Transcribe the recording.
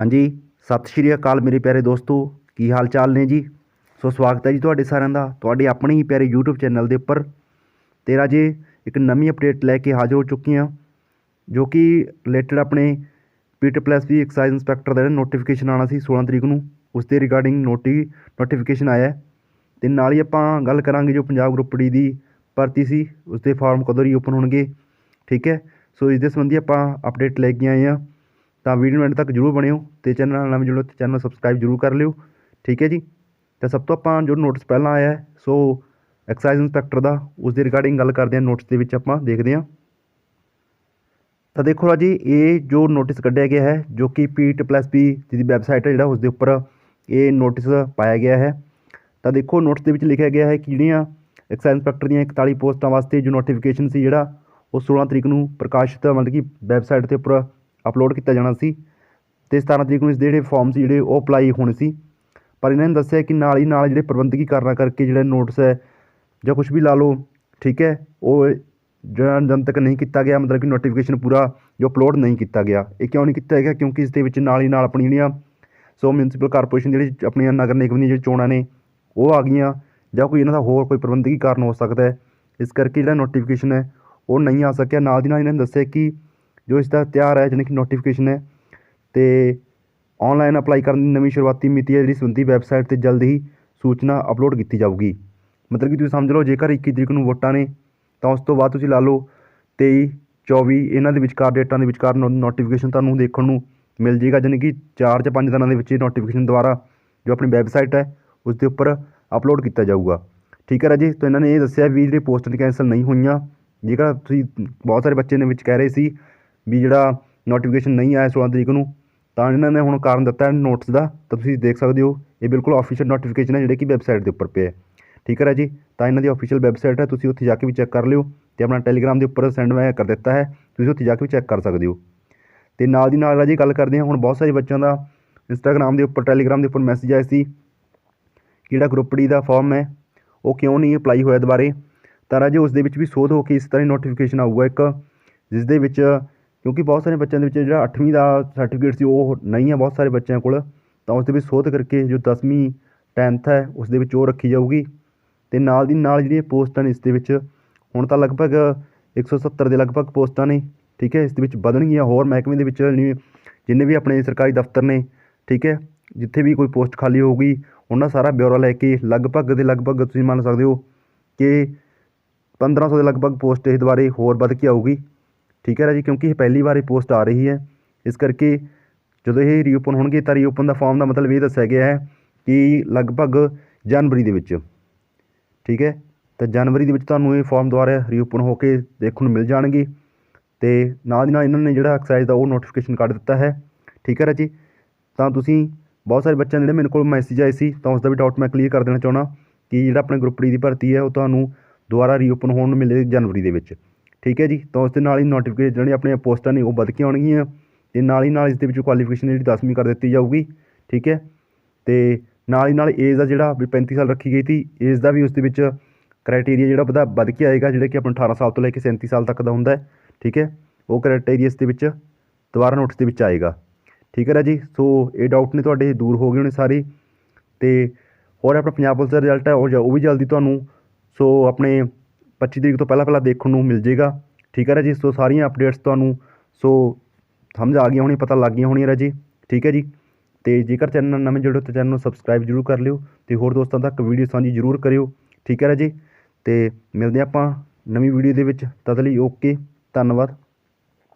ਹਾਂਜੀ, ਸਤਿ ਸ਼੍ਰੀ ਅਕਾਲ ਮੇਰੇ ਪਿਆਰੇ ਦੋਸਤੋ। ਕੀ ਹਾਲ ਚਾਲ ਨੇ ਜੀ? ਸੋ ਸਵਾਗਤ ਹੈ ਜੀ ਤੁਹਾਡੇ ਸਾਰਿਆਂ ਦਾ, ਤੁਹਾਡੇ ਆਪਣੇ ਹੀ ਪਿਆਰੇ YouTube ਚੈਨਲ ਦੇ ਉੱਪਰ। ਤੇਰਾ ਜੇ ਇੱਕ ਨਵੀਂ ਅਪਡੇਟ ਲੈ ਕੇ ਹਾਜ਼ਰ ਹੋ ਚੁੱਕੀ ਹਾਂ, ਜੋ ਕਿ ਰਿਲੇਟਡ ਆਪਣੇ PT plus V excise inspector ਦਾ ਜਿਹੜਾ ਨੋਟੀਫਿਕੇਸ਼ਨ ਆਉਣਾ ਸੀ 16 ਤਰੀਕ ਨੂੰ, ਉਸ ਦੇ ਰਿਗਾਰਡਿੰਗ ਨੋਟੀ ਨੋਟੀਫਿਕੇਸ਼ਨ ਆਇਆ ਹੈ। ਤੇ ਨਾਲ ਹੀ ਆਪਾਂ ਗੱਲ ਕਰਾਂਗੇ ਜੋ ਪੰਜਾਬ ਗਰੁੱਪ ਡੀ ਦੀ ਭਰਤੀ ਸੀ ਉਸ ਦੇ ਫਾਰਮ ਕਦੋਂ ਰੀਓਪਨ ਹੋਣਗੇ, ਠੀਕ ਹੈ? ਸੋ ਇਸ ਦੇ ਸੰਬੰਧੀ ਆਪਾਂ ਅਪਡੇਟ ਲੈ ਕੇ ਆਏ ਹਾਂ। ਤਾਂ ਵੀਡੀਓ ਨੂੰ ਐਂਡ ਤੱਕ ਜਰੂਰ ਬਣਿਓ ਤੇ ਚੈਨਲ ਨਾਲ ਨਵੇਂ ਜੁੜੋ ਤੇ ਚੈਨਲ ਨੂੰ ਸਬਸਕ੍ਰਾਈਬ ਜਰੂਰ ਕਰ ਲਿਓ। ਠੀਕ ਹੈ ਜੀ? ਤਾਂ ਸਭ ਤੋਂ ਆਪਾਂ ਜੋ ਨੋਟਿਸ ਪਹਿਲਾਂ ਆਇਆ ਹੈ, ਸੋ ਐਕਸਾਈਜ਼ ਇੰਸਪੈਕਟਰ ਦਾ ਉਸ ਦੇ ਰਿਗਾਰਡਿੰਗ ਗੱਲ ਕਰਦੇ ਹਾਂ ਨੋਟਿਸ ਦੇ ਵਿੱਚ ਆਪਾਂ ਦੇਖਦੇ ਹਾਂ। ਤਾਂ ਦੇਖੋ ਰਾਜੀ ਇਹ ਜੋ ਨੋਟਿਸ ਕੱਢਿਆ ਗਿਆ ਹੈ, ਜੋ ਕਿ ਪੀਟ ਪਲੱਸ ਬੀ ਜਿਹਦੀ ਵੈਬਸਾਈਟ ਹੈ ਜਿਹੜਾ ਉਸ ਦੇ ਉੱਪਰ ਇਹ ਨੋਟਿਸ ਪਾਇਆ ਗਿਆ ਹੈ। ਤਾਂ ਦੇਖੋ ਨੋਟਿਸ ਦੇ ਵਿੱਚ ਲਿਖਿਆ ਗਿਆ ਹੈ ਕਿ ਜਿਹੜੀਆਂ ਐਕਸਾਈਜ਼ ਇੰਸਪੈਕਟਰ ਦੀਆਂ 41 ਪੋਸਟਾਂ ਵਾਸਤੇ ਜੋ ਨੋਟੀਫਿਕੇਸ਼ਨ ਸੀ ਜਿਹੜਾ, ਉਹ 16 ਤਰੀਕ ਨੂੰ ਪ੍ਰਕਾਸ਼ਿਤ, ਮਤਲਬ ਕਿ ਵੈਬਸਾਈਟ ਦੇ ਉੱਪਰ ਅਪਲੋਡ ਕੀਤਾ ਜਾਣਾ ਸੀ ਤੇ 17 ਤਰੀਕ ਨੂੰ ਇਸ ਦੇ ਜਿਹੜੇ ਫਾਰਮ ਸੀ ਜਿਹੜੇ ਉਹ ਅਪਲਾਈ ਹੋਣੇ ਸੀ। ਪਰ ਇਹਨਾਂ ਨੇ ਦੱਸਿਆ ਕਿ ਨਾਲ ਹੀ ਨਾਲ ਜਿਹੜੇ ਪ੍ਰਬੰਧਕੀ ਕਾਰਨਾਂ ਕਰਕੇ ਜਿਹੜਾ ਨੋਟਿਸ ਹੈ ਜਾਂ ਕੁਝ ਵੀ ਲਾ ਲਓ, ਠੀਕ ਹੈ, ਉਹ ਜਿਹੜਾ ਜਨਤਕ ਨਹੀਂ ਕੀਤਾ ਗਿਆ, ਮਤਲਬ ਕਿ ਨੋਟੀਫਿਕੇਸ਼ਨ ਪੂਰਾ ਜੋ ਅਪਲੋਡ ਨਹੀਂ ਕੀਤਾ ਗਿਆ। ਇਹ ਕਿਉਂ ਨਹੀਂ ਕੀਤਾ ਗਿਆ? ਕਿਉਂਕਿ ਇਸ ਦੇ ਵਿੱਚ ਨਾਲ ਹੀ ਨਾਲ ਆਪਣੀ ਜਿਹੜੀਆਂ ਸੋ ਮਿਊਨਿਸਪਲ ਕਾਰਪੋਰੇਸ਼ਨ ਜਿਹੜੀ ਆਪਣੀਆਂ ਨਗਰ ਨਿਗਮ ਦੀਆਂ ਜਿਹੜੀ ਚੋਣਾਂ ਨੇ, ਉਹ ਆ ਗਈਆਂ ਜਾਂ ਕੋਈ ਇਹਨਾਂ ਦਾ ਹੋਰ ਕੋਈ ਪ੍ਰਬੰਧਕੀ ਕਾਰਨ ਹੋ ਸਕਦਾ ਹੈ। ਇਸ ਕਰਕੇ ਜਿਹੜਾ ਨੋਟੀਫਿਕੇਸ਼ਨ ਹੈ ਉਹ ਨਹੀਂ ਆ ਸਕਿਆ। ਨਾਲ ਦੀ ਨਾਲ ਇਹਨਾਂ ਨੇ ਦੱਸਿਆ ਕਿ ਜੋ ਇਸ ਦਾ ਤਿਆਰ ਹੈ ਜਾਣੀ ਕਿ ਨੋਟੀਫਿਕੇਸ਼ਨ ਹੈ ਅਤੇ ਔਨਲਾਈਨ ਅਪਲਾਈ ਕਰਨ ਦੀ ਨਵੀਂ ਸ਼ੁਰੂਆਤੀ ਮਿਤੀ ਹੈ, ਜਿਹੜੀ ਸੰਬੰਧੀ ਵੈਬਸਾਈਟ ਤੇ ਜਲਦ ਹੀ ਸੂਚਨਾ ਅਪਲੋਡ ਕੀਤੀ ਜਾਊਗੀ। ਮਤਲਬ ਕਿ ਤੁਸੀਂ ਸਮਝ ਲਓ, ਜੇਕਰ 21 ਤਰੀਕ ਨੂੰ ਵੋਟਾਂ ਨੇ, ਤਾਂ ਉਸ ਤੋਂ ਬਾਅਦ ਤੁਸੀਂ ਲਾ ਲਓ ਤੇਈ, ਚੌਵੀ, ਇਹਨਾਂ ਦੇ ਵਿਚਕਾਰ ਡੇਟਾਂ ਦੇ ਵਿਚਕਾਰ ਨੋਟੀਫਿਕੇਸ਼ਨ ਤੁਹਾਨੂੰ ਦੇਖਣ ਨੂੰ ਮਿਲ ਜੇਗਾ ਜਾਣੀ ਕਿ ਚਾਰ ਜਾਂ ਪੰਜ ਦਿਨਾਂ ਦੇ ਵਿੱਚ ਇਹ ਨੋਟੀਫਿਕੇਸ਼ਨ ਦੁਆਰਾ ਜੋ ਆਪਣੀ ਵੈਬਸਾਈਟ ਹੈ, ਉਸ ਦੇ ਉੱਪਰ ਅਪਲੋਡ ਕੀਤਾ ਜਾਊਗਾ। ਠੀਕ ਹੈ ਰਾਜੇ, ਤਾਂ ਇਹਨਾਂ ਨੇ ਇਹ ਦੱਸਿਆ ਵੀ ਜਿਹੜੇ ਪੋਸਟਾਂ ਕੈਂਸਲ ਨਹੀਂ ਹੋਈਆਂ, ਜੇਕਰ ਤੁਸੀਂ ਬਹੁਤ ਸਾਰੇ ਬੱਚੇ ਨੇ ਵਿੱਚ ਕਹਿ ਰਹੇ ਸੀ ਵੀ ਜਿਹੜਾ ਨੋਟੀਫਿਕੇਸ਼ਨ ਨਹੀਂ ਆਇਆ 16 ਤਰੀਕ ਨੂੰ, ਤਾਂ ਇਹਨਾਂ ਨੇ ਹੁਣ ਕਾਰਨ ਦਿੱਤਾ ਹੈ ਨੋਟਿਸ ਦਾ, ਤਾਂ ਤੁਸੀਂ ਦੇਖ ਸਕਦੇ ਹੋ, ਇਹ ਬਿਲਕੁਲ ਆਫੀਸ਼ੀਅਲ ਨੋਟੀਫਿਕੇਸ਼ਨ ਹੈ ਜਿਹੜੇ ਕਿ ਵੈਬਸਾਈਟ ਦੇ ਉੱਪਰ ਪਿਆ ਹੈ। ਠੀਕ ਹੈ ਰਾਜੀ, ਤਾਂ ਇਹਨਾਂ ਦੀ ਆਫੀਸ਼ੀਅਲ ਵੈਬਸਾਈਟ ਹੈ, ਤੁਸੀਂ ਉੱਥੇ ਜਾ ਕੇ ਵੀ ਚੈੱਕ ਕਰ ਲਿਓ ਤੇ ਆਪਣਾ ਟੈਲੀਗ੍ਰਾਮ ਦੇ ਉੱਪਰ ਸੈਂਡ ਮੈਂ ਕਰ ਦਿੱਤਾ ਹੈ, ਤੁਸੀਂ ਉੱਥੇ ਜਾ ਕੇ ਵੀ ਚੈੱਕ ਕਰ ਸਕਦੇ ਹੋ। ਤੇ ਨਾਲ ਦੀ ਨਾਲ ਰਾਜੀ ਗੱਲ ਕਰਦੇ ਹਾਂ, ਹੁਣ ਬਹੁਤ ਸਾਰੇ ਬੱਚਿਆਂ ਦਾ ਇੰਸਟਾਗ੍ਰਾਮ ਦੇ ਉੱਪਰ ਟੈਲੀਗ੍ਰਾਮ ਦੇ ਉੱਪਰ ਮੈਸੇਜ ਆਇਆ ਸੀ ਕਿ ਜਿਹੜਾ ਗਰੁੱਪ ਡੀ ਦਾ ਫਾਰਮ ਹੈ, ਉਹ ਕਿਉਂ ਨਹੀਂ ਅਪਲਾਈ ਹੋਇਆ ਦੁਬਾਰੇ? ਤਾਂ ਰਾਜੇ ਉਸ ਦੇ ਵਿੱਚ ਵੀ ਸੋਧ ਹੋ ਕੇ ਇਸ ਤਰ੍ਹਾਂ ਨੋਟੀਫਿਕੇਸ਼ਨ ਆਊਗਾ ਇੱਕ ਜਿਸ ਦੇ ਵਿੱਚ ਕਿਉਂਕਿ ਬਹੁਤ ਸਾਰੇ ਬੱਚਿਆਂ ਦੇ ਵਿੱਚ ਜਿਹੜਾ 8ਵੀਂ ਦਾ ਸਰਟੀਫਿਕੇਟ ਸੀ, ਉਹ ਨਹੀਂ ਹੈ ਬਹੁਤ ਸਾਰੇ ਬੱਚਿਆਂ ਕੋਲ, ਤਾਂ ਉਸ ਦੇ ਵਿੱਚ ਸੋਧ ਕਰਕੇ ਜੋ 10ਵੀਂ 10th ਹੈ ਉਸ ਦੇ ਵਿੱਚ ਉਹ ਰੱਖੀ ਜਾਊਗੀ। ਤੇ ਨਾਲ ਦੀ ਨਾਲ ਜਿਹੜੀਆਂ ਪੋਸਟਾਂ ਨੇ, ਇਸ ਦੇ ਵਿੱਚ ਹੁਣ ਤਾਂ ਲਗਭਗ 170 ਦੇ ਲਗਭਗ ਪੋਸਟਾਂ ਨੇ, ਠੀਕ ਹੈ, ਇਸ ਦੇ ਵਿੱਚ ਵਧਣਗੀਆਂ ਹੋਰ ਮਹਿਕਮੇ ਦੇ ਵਿੱਚ ਜਿੰਨੇ ਵੀ ਆਪਣੇ ਸਰਕਾਰੀ ਦਫ਼ਤਰ ਨੇ, ਠੀਕ ਹੈ, ਜਿੱਥੇ ਵੀ ਕੋਈ ਪੋਸਟ ਖਾਲੀ ਹੋਊਗੀ, ਉਹਨਾਂ ਸਾਰਾ ਬਿਊਰੋ ਲੈ ਕੇ ਲਗਭਗ ਦੇ ਲਗਭਗ ਤੁਸੀਂ ਮੰਨ ਸਕਦੇ ਹੋ ਕਿ 1500 ਦੇ ਲਗਭਗ ਪੋਸਟ ਇਸ ਦੁਬਾਰੇ ਹੋਰ ਵੱਧ ਕੇ ਆਊਗੀ। ਠੀਕ ਹੈ ਰਾਜੀ, ਕਿਉਂਕਿ ਇਹ ਪਹਿਲੀ ਵਾਰ ਇਹ ਪੋਸਟ ਆ ਰਹੀ ਹੈ। ਇਸ ਕਰਕੇ ਜਦੋਂ ਇਹ ਰੀਓਪਨ ਹੋਣਗੇ ਤਾਂ ਰੀਓਪਨ ਦਾ ਫਾਰਮ ਦਾ ਮਤਲਬ ਇਹ ਦੱਸਿਆ ਗਿਆ ਹੈ ਕਿ ਲਗਭਗ ਜਨਵਰੀ ਦੇ ਵਿੱਚ, ਠੀਕ ਹੈ। ਤਾਂ ਜਨਵਰੀ ਦੇ ਵਿੱਚ ਤੁਹਾਨੂੰ ਇਹ ਫਾਰਮ ਦੁਆਰਾ ਰੀਓਪਨ ਹੋ ਕੇ ਦੇਖਣ ਨੂੰ ਮਿਲ ਜਾਣਗੇ ਤੇ ਨਾਲ ਦੀ ਨਾਲ ਇਹਨਾਂ ਨੇ ਜਿਹੜਾ ਐਕਸਾਈਜ਼ ਦਾ ਉਹ ਨੋਟੀਫਿਕੇਸ਼ਨ ਕੱਢ ਦਿੱਤਾ ਹੈ। ਠੀਕ ਹੈ ਰਾਜੀ, ਤਾਂ ਤੁਸੀਂ ਬਹੁਤ ਸਾਰੇ ਬੱਚਿਆਂ ਜਿਹੜੇ ਮੇਰੇ ਕੋਲ ਮੈਸੇਜ ਆਏ ਸੀ, ਤਾਂ ਉਸ ਦਾ ਵੀ ਡਾਊਟ ਮੈਂ ਕਲੀਅਰ ਕਰ ਦੇਣਾ ਚਾਹੁੰਦਾ ਕਿ ਜਿਹੜਾ ਆਪਣੇ ਗਰੁੱਪ ਡੀ ਦੀ ਭਰਤੀ ਹੈ, ਉਹ ਤੁਹਾਨੂੰ ਦੁਬਾਰਾ ਰੀਓਪਨ ਹੋਣ ਨੂੰ ਮਿਲੇ ਜਨਵਰੀ ਦੇ ਵਿੱਚ। ਠੀਕ ਹੈ ਜੀ? ਤਾਂ ਉਸ ਦੇ ਨਾਲ ਹੀ ਨੋਟੀਫਿਕੇਸ਼ਨ ਜਿਹੜੀਆਂ ਆਪਣੀਆਂ ਪੋਸਟਾਂ ਨੇ ਉਹ ਵੱਧ ਕੇ ਆਉਣਗੀਆਂ ਤੇ ਨਾਲ ਹੀ ਨਾਲ ਇਸ ਦੇ ਵਿੱਚ ਕੁਆਲੀਫਿਕੇਸ਼ਨ ਜਿਹੜੀ 10ਵੀਂ ਕਰ ਦਿੱਤੀ ਜਾਊਗੀ, ਠੀਕ ਹੈ? ਤੇ ਨਾਲ ਹੀ ਨਾਲ ਏਜ ਦਾ ਜਿਹੜਾ ਵੀ 35 ਸਾਲ ਰੱਖੀ ਗਈ ਸੀ ਏਜ ਦਾ ਵੀ ਉਸ ਦੇ ਵਿੱਚ ਕ੍ਰਾਈਟੇਰੀਆ ਜਿਹੜਾ ਵਧਾ, ਵੱਧ ਕੇ ਆਏਗਾ, ਜਿਹੜਾ ਕਿ ਆਪਣਾ 18 ਸਾਲ ਤੋਂ ਲੈ ਕੇ 37 ਸਾਲ ਤੱਕ ਦਾ ਹੁੰਦਾ ਹੈ, ਠੀਕ ਹੈ? ਉਹ ਕ੍ਰਾਈਟੇਰੀਆ ਇਸ ਦੇ ਵਿੱਚ ਦੁਬਾਰਾ ਨੋਟਿਸ ਦੇ ਵਿੱਚ ਆਏਗਾ, ਠੀਕ ਹੈ ਰਾਜੀ? ਸੋ ਇਹ ਡਾਊਟ ਨੇ ਤੁਹਾਡੇ ਦੂਰ ਹੋ ਗਏ ਹੋਣੇ ਸਾਰੇ ਤੇ ਹੋਰ ਆਪਣਾ ਪੰਜਾਬ ਪੁਲਿਸ ਦਾ ਰਿਜ਼ਲਟ ਹੈ, ਉਹ ਜ- ਉਹ ਵੀ ਜਲਦੀ ਤੁਹਾਨੂੰ, ਸੋ ਆਪਣੇ 25 ਤਰੀਕ ਤੋਂ ਪਹਿਲਾਂ ਪਹਿਲਾਂ ਦੇਖਣ ਨੂੰ ਮਿਲ ਜੇਗਾ। ਠੀਕ ਹੈ ਰਾਜੀ? ਸੋ ਸਾਰੀਆਂ ਅਪਡੇਟਸ ਤੁਹਾਨੂੰ, ਸੋ ਸਮਝ ਆ ਗਈਆਂ ਹੋਣੀਆਂ, ਪਤਾ ਲੱਗ ਗਈਆਂ ਹੋਣੀਆਂ ਰਾਜੀ। ਠੀਕ ਹੈ ਜੀ? ਤੇ ਜੇਕਰ ਚੈਨਲ ਨਵੇਂ ਜੁੜੇ ਤਾਂ ਚੈਨਲ ਨੂੰ ਸਬਸਕ੍ਰਾਈਬ ਜਰੂਰ ਕਰ ਲਿਓ ਤੇ ਹੋਰ ਦੋਸਤਾਂ ਤੱਕ ਵੀਡੀਓ ਸਾਂਝੀ ਜਰੂਰ ਕਰਿਓ। ਠੀਕ ਹੈ ਰਾਜੀ? ਤੇ ਮਿਲਦੇ ਹਾਂ ਆਪਾਂ ਨਵੀਂ ਵੀਡੀਓ ਦੇ ਵਿੱਚ। ਤਦ ਲਈ ਓਕੇ ਧੰਨਵਾਦ।